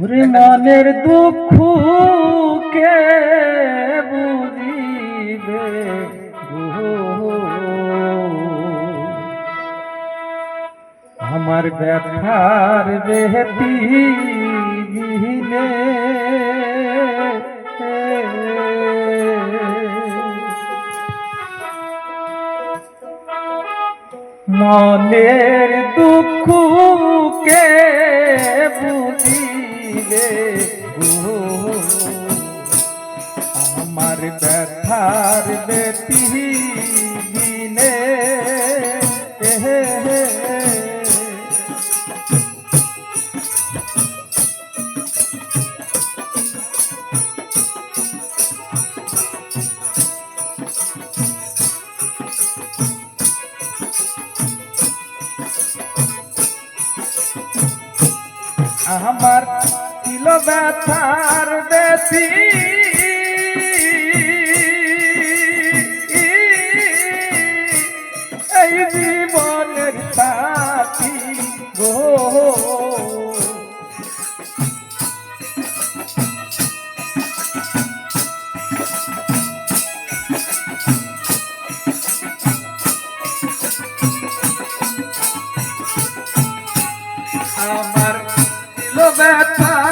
ওরে মনের দুঃখ কে বুঝিবে। আমার ব্যথার বেহতি গিহিলে মনের দুঃখ কে বুঝ গে। ও আমার ব্যথার বেতি দিনে ছিল ব্যথার দেশি এই জীবনের সাথী গো। আমার ব্যথা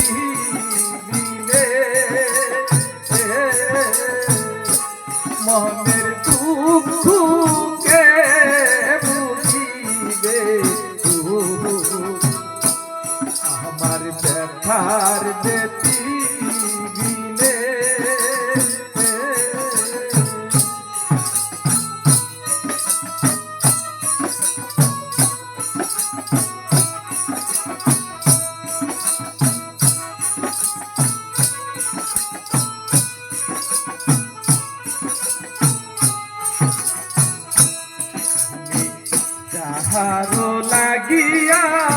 লাগিয়া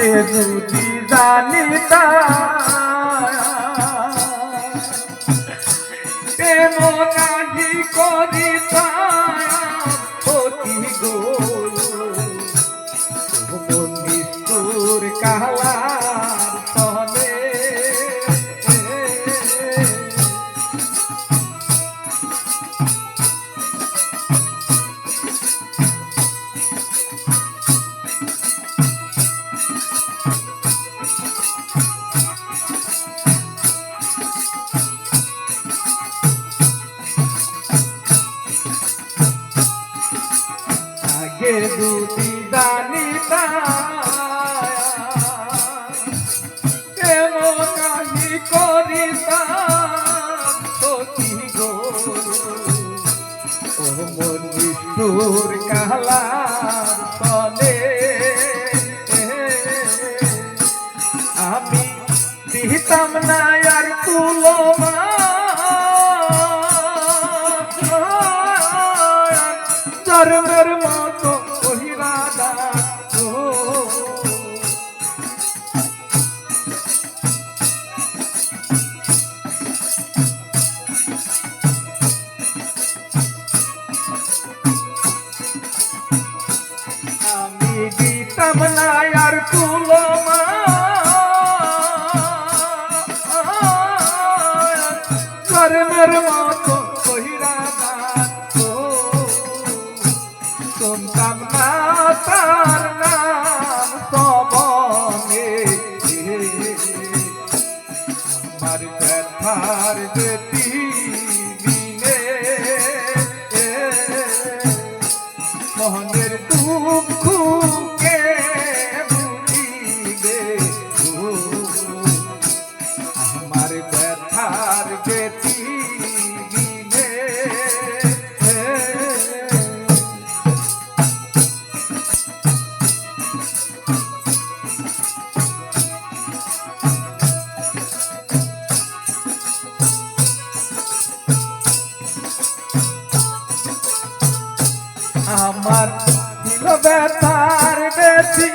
সে যদি জানিতা এমন আহি না মরমর মত দিল ব্যথার বেশি।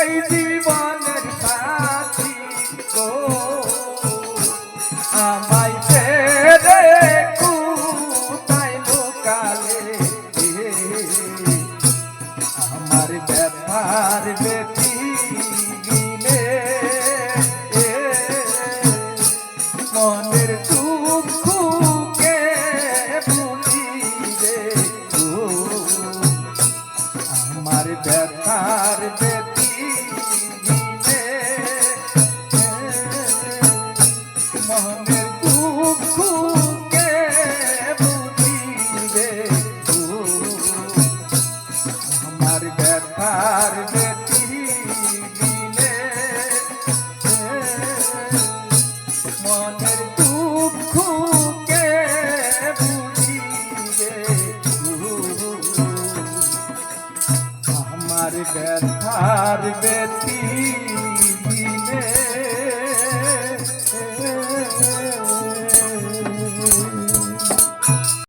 还记得？Oh.